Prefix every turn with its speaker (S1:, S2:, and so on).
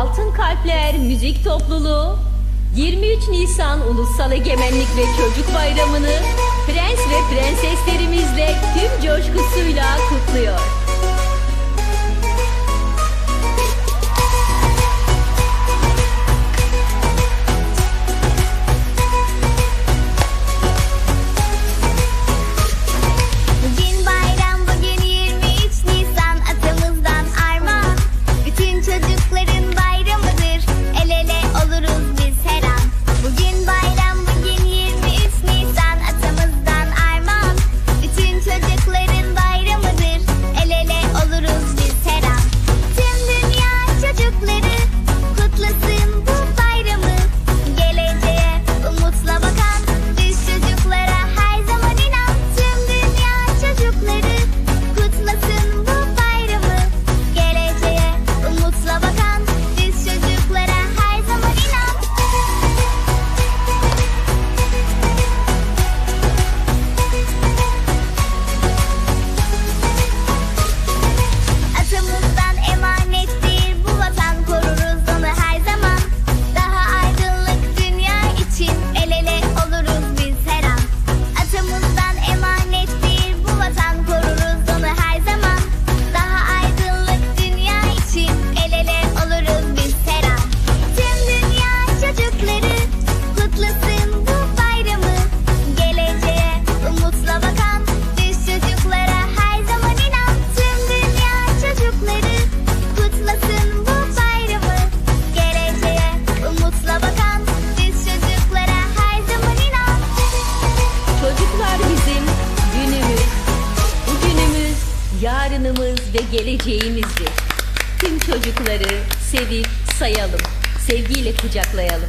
S1: Altın Kalpler Müzik Topluluğu 23 Nisan Ulusal Egemenlik ve Çocuk Bayramı'nı prens ve prenseslerimizle tüm coşkusuyla kutluyoruz. yarınımız ve geleceğimizdir. Tüm çocukları sevip sayalım, sevgiyle kucaklayalım.